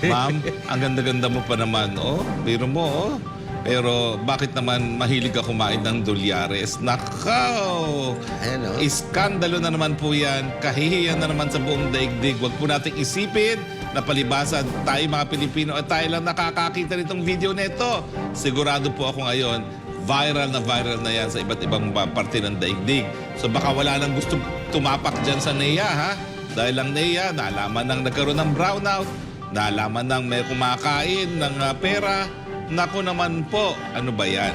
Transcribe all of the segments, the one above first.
Ma'am, ang ganda-ganda mo pa naman, oh. Biro mo, oh. Pero bakit naman mahilig ka kumain ng dolyares? Nakaw! Ayan o. Iskandalo na naman po yan. Kahihiyan na naman sa buong daigdig. Huwag po nating isipin na palibasan tayo mga Pilipino at tayo lang nakakakita nitong video nito. Sigurado po ako ngayon, viral na viral na yan sa iba't ibang ba- parte ng daigdig. So baka wala nang gusto tumapak dyan sa NEA ha. Dahil lang NEA, naalaman nang nagkaroon ng brownout, naalaman nang may kumakain ng ah, pera. Nako naman po, ano ba yan?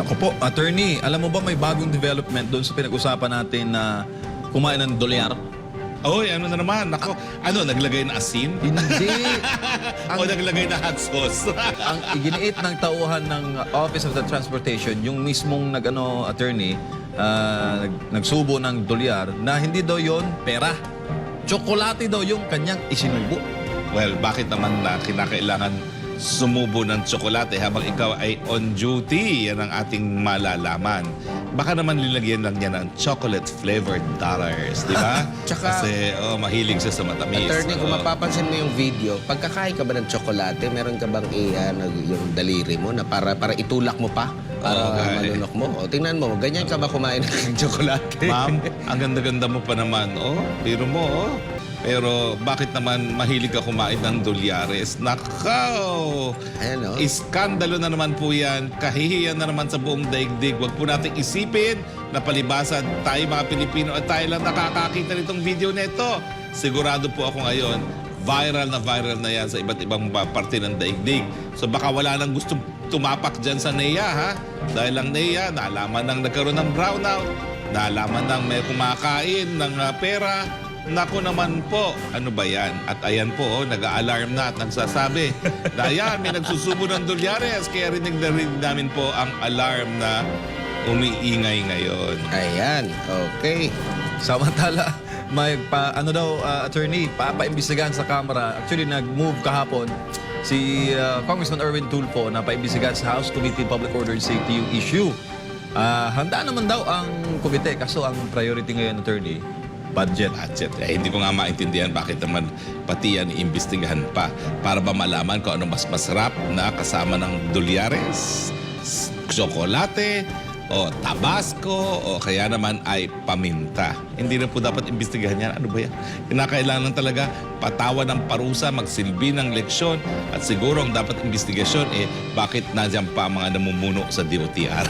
Ako po, attorney, alam mo ba may bagong development doon sa pinag-usapan natin na kumain ng dolyar? Oy, ano na naman? Nako, ano, naglagay na asin? Hindi. o naglagay na hot sauce? ang iginiit ng tauhan ng Office of the Transportation, yung mismong nag-ano, attorney, ah, nag, nagsubo ng dolyar na hindi daw yon pera. Tsokolate daw yung kanyang isinubo. well, bakit naman na kinakailangan sumubo ng tsokolate habang ikaw ay on duty? Yan ang ating malalaman. Baka naman lilagyan lang niya ng chocolate-flavored dollars, di ba? Tsaka- Kasi oh, mahilig siya sa matamis. Attorney, kung mapapansin mo yung video, pagkakain ka ba ng tsokolate, meron ka bang i, ano, yung daliri mo na para para itulak mo pa? Para nga eh. malunok mo? O, tingnan mo, ganyan ka ba kumain ng tsokolate? Ma'am, ang ganda-ganda mo pa naman. Oh, biro mo, oh. Pero bakit naman mahilig ka kumain ng dolyares? Nakaw! Ayan o. Iskandalo na naman po yan. Kahihiyan na naman sa buong daigdig. Huwag po nating isipin na palibasan tayo mga Pilipino at tayo lang nakakakita nitong video nito. Sigurado po ako ngayon, viral na viral na yan sa iba't ibang ba- parte ng daigdig. So baka wala nang gusto tumapak dyan sa NEA ha. Dahil lang NEA, naalaman nang nagkaroon ng brownout, naalaman nang may kumakain ng ah, pera, Nako naman po, ano ba yan? At ayan po, oh, nag-a-alarm na at nagsasabi na ayan, may nagsusubo ng dolyares. Kaya rinig na rin namin po ang alarm na umiingay ngayon. Ayan, okay. Samantala, may pa, ano daw, ah, attorney, papaimbestigahan sa Kamara. Actually, nag-move kahapon si ah, Congressman Erwin Tulfo na paimbestigahan sa House Committee Public Order and Safety yung issue. Ah, handa naman daw ang komite, kaso ang priority ngayon, attorney, budget. Budget. Eh, hindi ko nga maintindihan bakit naman pati yan iimbestigahan pa para ba malaman kung ano mas masarap na kasama ng dolyares, tsokolate, o tabasco, o kaya naman ay paminta. Hindi na po dapat imbestigahan yan. Ano ba yan? Kinakailangan talaga patawan ng parusa, magsilbi ng leksyon, at siguro ang dapat investigasyon eh bakit nandiyan pa mga namumuno sa DOTR.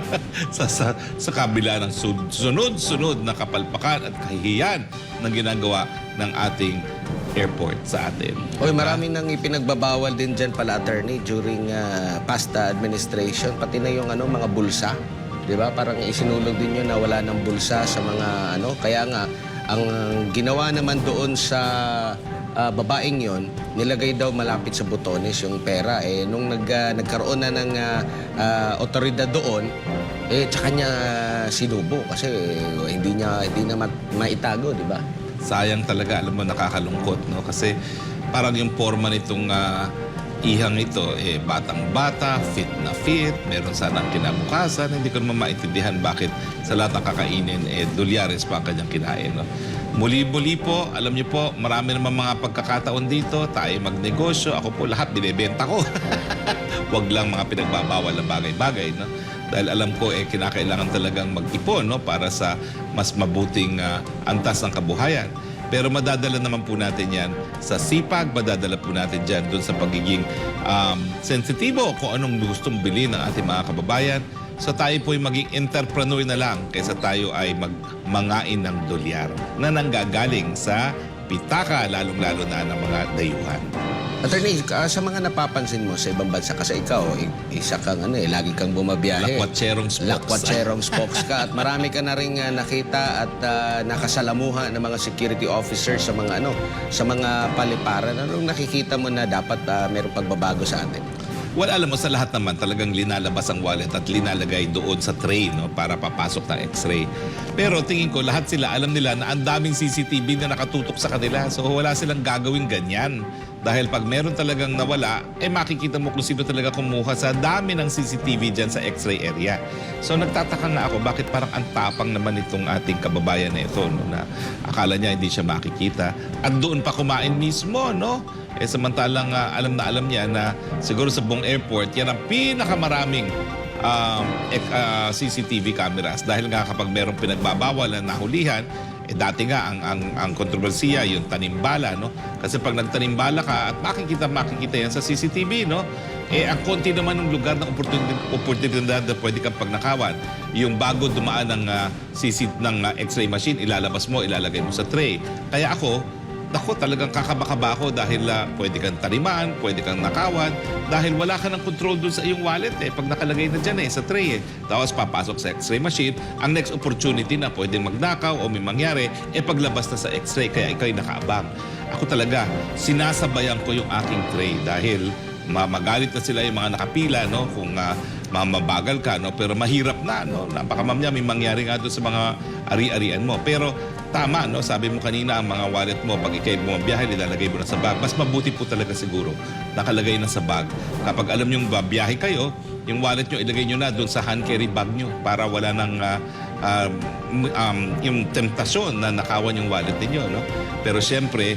sa, sa, sa kabila ng sun- sunod-sunod na kapalpakan at kahihiyan na ginagawa ng ating airport sa atin. Oy, marami nang ipinagbabawal din dyan pala, attorney, during ah, past administration, pati na yung ano, mga bulsa. Di ba? Parang isinulog din yun na wala ng bulsa sa mga ano. Kaya nga, ang ginawa naman doon sa ah, babaeng yon nilagay daw malapit sa butones yung pera. Eh, nung nag, ah, nagkaroon na ng ah, ah, otoridad doon, eh, tsaka niya sinubo kasi eh, hindi niya hindi na maitago, di ba? Sayang talaga, alam mo, nakakalungkot, no? Kasi parang yung forma nitong ah, ihang ito, eh, batang-bata, fit na fit, meron sanang kinabukasan, hindi ko naman maintindihan bakit sa lahat ng kakainin, eh, dolyares pa ang kanyang kinain, no? Muli-muli po, alam niyo po, marami naman mga pagkakataon dito, tayo magnegosyo, ako po lahat binibenta ko. Huwag lang mga pinagbabawal na bagay-bagay, no? Dahil alam ko eh kinakailangan talagang mag-ipon no para sa mas mabuting ah, antas ng kabuhayan. Pero madadala naman po natin yan sa sipag, madadala po natin dyan doon sa pagiging um, sensitibo kung anong gustong bilhin ng ating mga kababayan. So tayo po ay maging entrepreneur na lang kaysa tayo ay magmangain ng dolyar na nanggagaling sa pitaka, lalong-lalo na ng mga dayuhan. Attorney, ah, sa mga napapansin mo sa ibang bansa, kasi ikaw, isa kang ano eh, lagi kang bumabiyahe. Lakwatserong spokes. Lakwatserong spokes ka at marami ka na rin ah, nakita at ah, nakasalamuha ng mga security officers sa mga ano, sa mga paliparan. Anong nakikita mo na dapat ah, mayroong pagbabago sa atin? Well, alam mo, sa lahat naman, talagang linalabas ang wallet at linalagay doon sa tray no, para papasok ng x-ray. Pero tingin ko, lahat sila, alam nila na ang daming CCTV na nakatutok sa kanila. So wala silang gagawin ganyan. Dahil pag meron talagang nawala, eh makikita mo kung sino talaga kumuha sa dami ng CCTV dyan sa x-ray area. So nagtataka nga ako, bakit parang ang tapang naman itong ating kababayan na ito, no, na akala niya hindi siya makikita. At doon pa kumain mismo, no? Eh samantalang ah, alam na alam niya na siguro sa buong airport, yan ang pinakamaraming um, ek- ah, CCTV cameras. Dahil nga kapag merong pinagbabawal na nahulihan, eh dati nga ang, ang, ang kontrobersiya, yung tanimbala, no? Kasi pag nagtanimbala ka at makikita, makikita yan sa CCTV, no? Eh, ang konti naman ng lugar ng oportunidad, na pwede kang pagnakawan. Yung bago dumaan ng, ah, CC, ng ah, x-ray machine, ilalabas mo, ilalagay mo sa tray. Kaya ako, Nako, talagang kakabakaba ako dahil ah, pwede kang tariman, pwede kang nakawan, dahil wala ka ng control dun sa iyong wallet eh. Pag nakalagay na dyan eh, sa tray eh. Tapos papasok sa x-ray machine, ang next opportunity na pwedeng magnakaw o may mangyari, eh paglabas na sa x-ray, kaya ikaw ay nakaabang. Ako talaga, sinasabayan ko yung aking tray dahil ma- magalit na sila yung mga nakapila, no? Kung ah, mamabagal ka, no? Pero mahirap na, no? Napakamamya, may mangyari nga doon sa mga ari-arian mo. Pero tama, no? Sabi mo kanina, ang mga wallet mo, pag ikay bumabiyahe, nilalagay mo na sa bag. Mas mabuti po talaga siguro, nakalagay na sa bag. Kapag alam nyo babiyahe kayo, yung wallet nyo, ilagay nyo na doon sa hand carry bag nyo para wala nang ah, um, um, yung temptasyon na nakawan yung wallet ninyo, no? Pero syempre,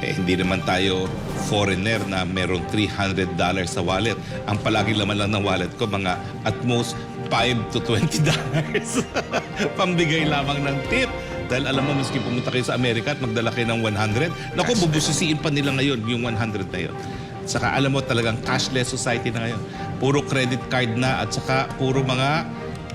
eh, hindi naman tayo foreigner na meron $300 sa wallet. Ang palagi laman lang ng wallet ko, mga at most 5 to 20 dollars. Pambigay lamang ng tip. Dahil alam mo, maski pumunta kayo sa Amerika at magdala kayo ng 100, naku, bubusisiin pa nila ngayon yung 100 na yun. Saka alam mo talagang cashless society na ngayon. Puro credit card na at saka puro mga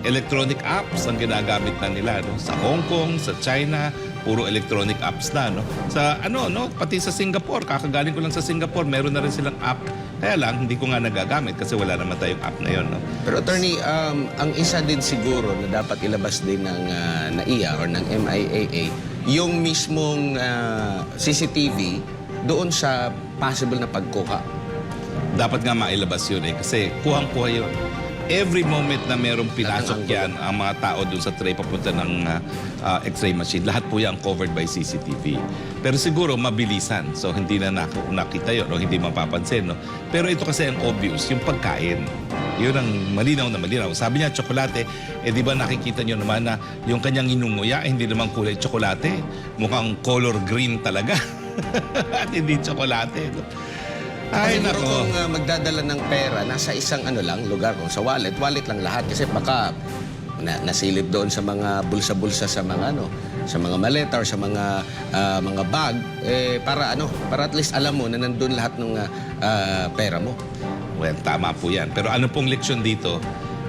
electronic apps ang ginagamit na nila no sa Hong Kong, sa China, puro electronic apps na no. Sa ano no, pati sa Singapore, kakagaling ko lang sa Singapore, meron na rin silang app. Kaya lang hindi ko nga nagagamit kasi wala naman tayong app na 'yon no. Pero attorney, um, ang isa din siguro na dapat ilabas din ng ah, NAIA or ng MIAA, yung mismong ah, CCTV doon sa possible na pagkuha. Dapat nga mailabas yun eh kasi kuhang-kuha yun. Every moment na merong pinasok yan ang mga tao dun sa tray papunta ng ah, x-ray machine, lahat po yan covered by CCTV. Pero siguro mabilisan, so hindi na nak- nakita yun o hindi mapapansin. No? Pero ito kasi ang obvious, yung pagkain. Yun ang malinaw na malinaw. Sabi niya, tsokolate, eh di ba nakikita niyo naman na yung kanyang inunguya, eh, hindi naman kulay tsokolate. Mukhang color green talaga. At hindi tsokolate. No? Ay, Siguro nako. kung ah, magdadala ng pera, nasa isang ano lang, lugar, kung sa wallet, wallet lang lahat. Kasi baka na, nasilip doon sa mga bulsa-bulsa sa mga ano, sa mga maleta or sa mga ah, mga bag, eh, para ano, para at least alam mo na nandun lahat ng ah, ah, pera mo. Well, tama po yan. Pero ano pong leksyon dito?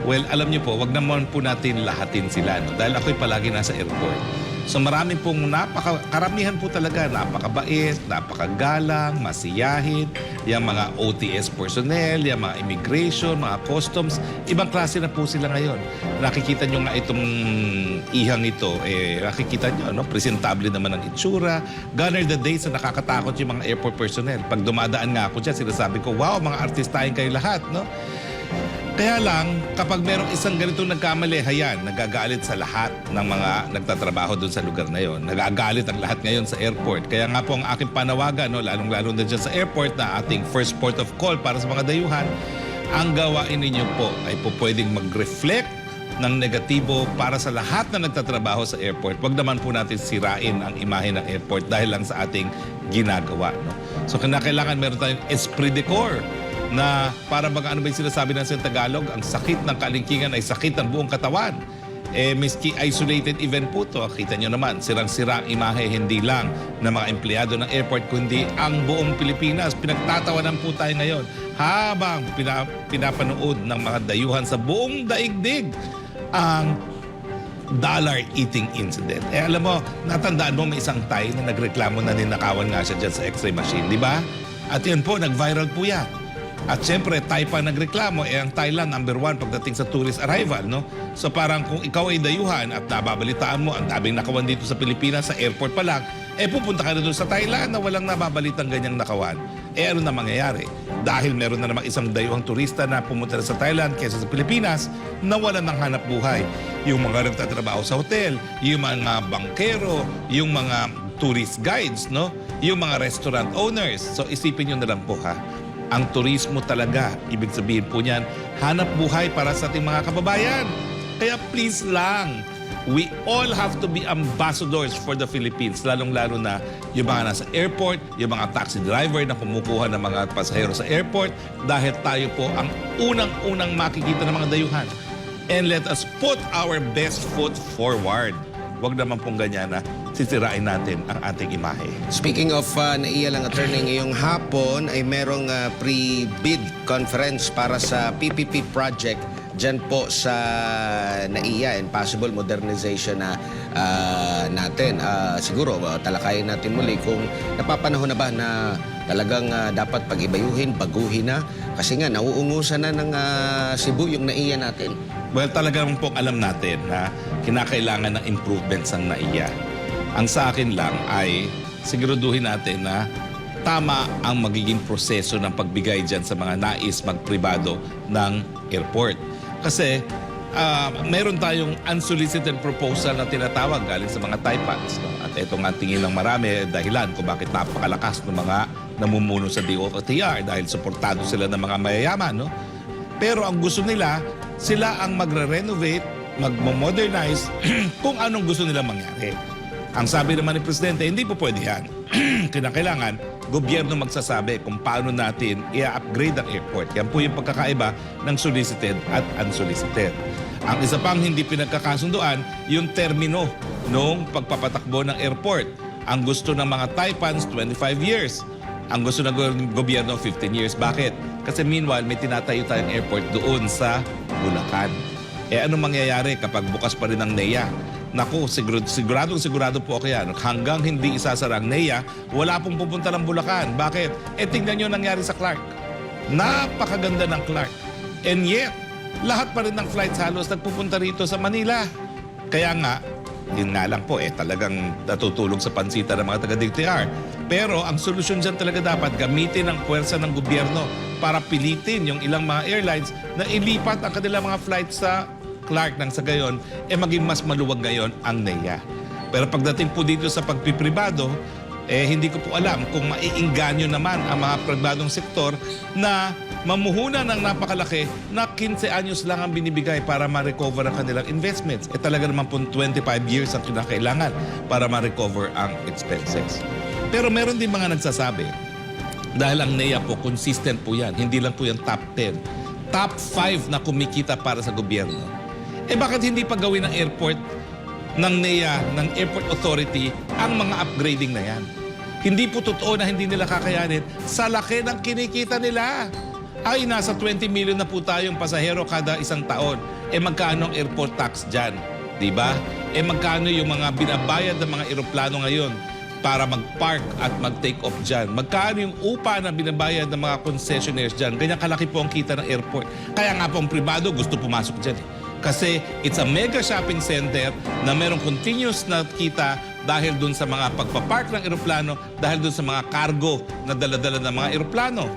Well, alam niyo po, wag naman po natin lahatin sila. No? Dahil ako'y palagi nasa airport. So marami pong napaka, karamihan po talaga, napakabait, napakagalang, masiyahin, yung mga OTS personnel, yung mga immigration, mga customs, ibang klase na po sila ngayon. Nakikita nyo nga itong ihang ito, eh, nakikita nyo, no? presentable naman ang itsura. Gone the days na nakakatakot yung mga airport personnel. Pag dumadaan nga ako dyan, sinasabi ko, wow, mga artistahin kayo lahat, no? Kaya lang, kapag merong isang ganitong nagkamali, hayan, nagagalit sa lahat ng mga nagtatrabaho doon sa lugar na yon. Nagagalit ang lahat ngayon sa airport. Kaya nga po ang aking panawagan, no, lalong-lalo na dyan sa airport na ating first port of call para sa mga dayuhan, ang gawain ninyo po ay po pwedeng mag-reflect ng negatibo para sa lahat na nagtatrabaho sa airport. Huwag naman po natin sirain ang imahe ng airport dahil lang sa ating ginagawa. No? So kailangan meron tayong esprit de corps na para bang ano ba yung sinasabi ng sa Tagalog, ang sakit ng kalingkingan ay sakit ng buong katawan. Eh, miski isolated event po to, kita nyo naman, sirang-sira ang imahe hindi lang ng mga empleyado ng airport, kundi ang buong Pilipinas. Pinagtatawanan po tayo ngayon habang pina, pinapanood ng mga dayuhan sa buong daigdig ang dollar eating incident. Eh alam mo, natandaan mo may isang Thai na nagreklamo na ninakawan nga siya dyan sa x-ray machine, di ba? At yun po, nag-viral po yan. At syempre, Thai pa nagreklamo, eh ang Thailand number one pagdating sa tourist arrival, no? So parang kung ikaw ay dayuhan at nababalitaan mo, ang daming nakawan dito sa Pilipinas, sa airport pa lang, eh pupunta ka na doon sa Thailand na walang nababalitang ganyang nakawan. Eh ano na mangyayari? Dahil meron na namang isang dayuhang turista na pumunta na sa Thailand kaysa sa Pilipinas, nawalan ng hanap buhay. Yung mga nagtatrabaho sa hotel, yung mga bankero, yung mga tourist guides, no? Yung mga restaurant owners. So isipin nyo na lang po ha, ang turismo talaga, ibig sabihin po niyan, hanap buhay para sa ating mga kababayan. Kaya please lang, we all have to be ambassadors for the Philippines, lalong-lalo na yung mga nasa airport, yung mga taxi driver na kumukuha ng mga pasahero sa airport dahil tayo po ang unang-unang makikita ng mga dayuhan. And let us put our best foot forward. Huwag naman pong ganyan na sisirain natin ang ating imahe. Speaking of uh, naiya lang attorney, ngayong hapon ay merong uh, pre-bid conference para sa PPP project dyan po sa NAIA and possible modernization na uh, natin. Uh, siguro, uh, talakayin natin muli kung napapanahon na ba na talagang uh, dapat pag-ibayuhin, baguhin na. Kasi nga, nauungusan na ng uh, Cebu yung NAIA natin. Well, talagang pong alam natin na kinakailangan ng improvements ang naiya. Ang sa akin lang ay siguraduhin natin na tama ang magiging proseso ng pagbigay dyan sa mga nais magpribado ng airport. Kasi ah, meron tayong unsolicited proposal na tinatawag galing sa mga Taipans. No? At ito nga tingin ng marami dahilan kung bakit napakalakas ng mga namumuno sa DOTR dahil suportado sila ng mga mayayaman. No? Pero ang gusto nila, sila ang magre-renovate, magmo-modernize kung anong gusto nila mangyari. Ang sabi naman ni Presidente, hindi po pwede yan. Kinakailangan, gobyerno magsasabi kung paano natin i-upgrade ang airport. Yan po yung pagkakaiba ng solicited at unsolicited. Ang isa pang hindi pinagkakasunduan, yung termino noong pagpapatakbo ng airport. Ang gusto ng mga Taipans, 25 years. Ang gusto ng go- gobyerno, 15 years. Bakit? Kasi meanwhile, may tinatayo tayong airport doon sa Bulacan. Eh ano mangyayari kapag bukas pa rin ang NEA? Naku, sigurado, siguradong sigurado po ako yan. Hanggang hindi isasara ang NEA, wala pong pupunta ng Bulacan. Bakit? Eh tingnan nyo nangyari sa Clark. Napakaganda ng Clark. And yet, lahat pa rin ng flights halos nagpupunta rito sa Manila. Kaya nga, yun nga lang po, eh, talagang natutulog sa pansita ng mga taga-DTR. Pero ang solusyon dyan talaga dapat gamitin ang puwersa ng gobyerno para pilitin yung ilang mga airlines na ilipat ang kanilang mga flights sa Clark nang sa gayon, eh maging mas maluwag ngayon ang NEA. Pero pagdating po dito sa pagpipribado, eh hindi ko po alam kung maiinganyo naman ang mga pribadong sektor na mamuhunan ng napakalaki na 15 anyos lang ang binibigay para ma-recover ang kanilang investments. Eh talaga naman po 25 years ang kinakailangan para ma-recover ang expenses. Pero meron din mga nagsasabi, dahil ang NEA po, consistent po yan. Hindi lang po yan top 10. Top 5 na kumikita para sa gobyerno. Eh bakit hindi pa gawin ng airport ng NEA, ng Airport Authority, ang mga upgrading na yan? Hindi po totoo na hindi nila kakayanin sa laki ng kinikita nila. Ay, nasa 20 million na po tayong pasahero kada isang taon. Eh magkano ang airport tax dyan? Di ba? Eh magkano yung mga binabayad ng mga eroplano ngayon para mag-park at mag-take off dyan? Magkano yung upa na binabayad ng mga concessionaires dyan? Ganyan kalaki po ang kita ng airport. Kaya nga po ang privado gusto pumasok dyan. eh. Kasi it's a mega shopping center na merong continuous na kita dahil dun sa mga pagpapark ng eroplano, dahil dun sa mga cargo na daladala ng mga eroplano.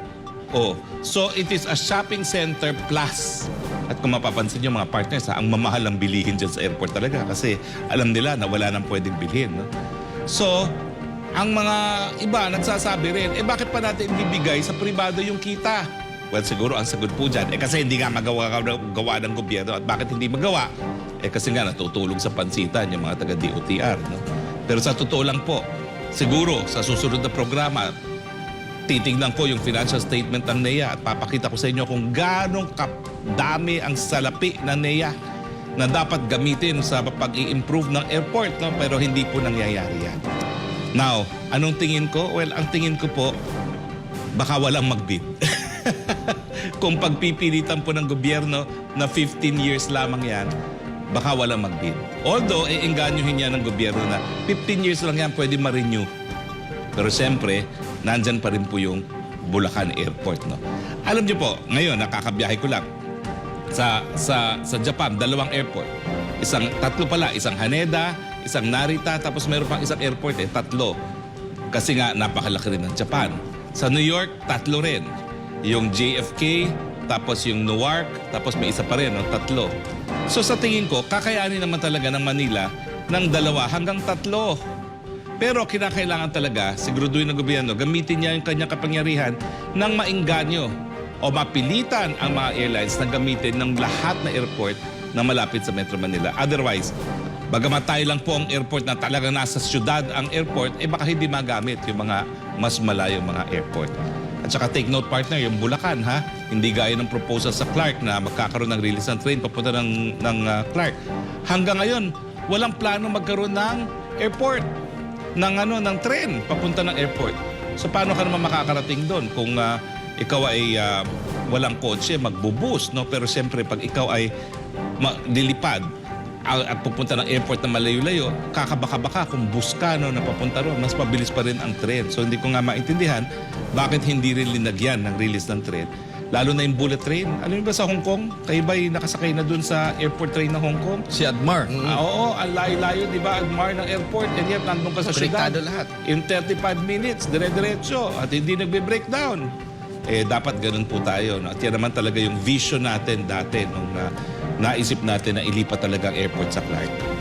Oh, so it is a shopping center plus. At kung mapapansin nyo mga partners, ha, ang mamahal ang bilihin dyan sa airport talaga kasi alam nila na wala nang pwedeng bilhin. No? So, ang mga iba nagsasabi rin, eh bakit pa natin ibibigay sa pribado yung kita? Well, siguro ang sagot po dyan, eh kasi hindi nga magawa gawa ng gobyerno at bakit hindi magawa? Eh kasi nga natutulog sa pansitan yung mga taga-DOTR. No? Pero sa totoo lang po, siguro sa susunod na programa, titingnan ko yung financial statement ng NEA at papakita ko sa inyo kung gano'ng dami ang salapi ng NEA na dapat gamitin sa pag-i-improve ng airport, no? pero hindi po nangyayari yan. Now, anong tingin ko? Well, ang tingin ko po, baka walang magbid. Kung pagpipilitan po ng gobyerno na 15 years lamang yan, baka walang magbid. Although, iinganyohin niya ng gobyerno na 15 years lang yan, pwede ma-renew. Pero siyempre, nandyan pa rin po yung Bulacan Airport. No? Alam niyo po, ngayon, nakakabiyahe ko lang sa sa sa Japan, dalawang airport. Isang tatlo pala, isang Haneda, isang Narita, tapos meron pang isang airport eh, tatlo. Kasi nga napakalaki rin ng Japan. Sa New York, tatlo rin. Yung JFK, tapos yung Newark, tapos may isa pa rin, no? tatlo. So sa tingin ko, kakayanin naman talaga ng Manila ng dalawa hanggang tatlo. Pero kinakailangan talaga, siguraduhin ng gobyerno, gamitin niya yung kanyang kapangyarihan ng maingganyo o mapilitan ang mga airlines na gamitin ng lahat na airport na malapit sa Metro Manila. Otherwise, bagamat tayo lang po ang airport na talagang nasa syudad ang airport, eh baka hindi magamit yung mga mas malayong mga airport. At saka take note partner, yung Bulacan ha, hindi gaya ng proposal sa Clark na magkakaroon ng release ng train papunta ng, ng ah, Clark. Hanggang ngayon, walang plano magkaroon ng airport, ng ano, ng tren papunta ng airport. So paano ka naman makakarating doon kung ah, ikaw ay ah, walang kotse, magbubus, no? Pero siyempre pag ikaw ay ah, at pupunta ng airport na malayo-layo, kakabaka-baka kung bus ka no, na papunta ron, mas mabilis pa rin ang tren. So hindi ko nga maintindihan bakit hindi rin linagyan ng release ng tren. Lalo na yung bullet train. Alam niyo ba sa Hong Kong, kayo ba'y nakasakay na dun sa airport train ng Hong Kong? Si Admar. Ah, oo, ang layo-layo, di ba, Admar ng airport, and yet nandun ka sa syudad. Konektado lahat. In 35 minutes, dire-diretso, at hindi nagbe-breakdown. Eh, dapat ganun po tayo. No? At yan naman talaga yung vision natin dati nung na, naisip natin na ilipat talaga ang airport sa Clark.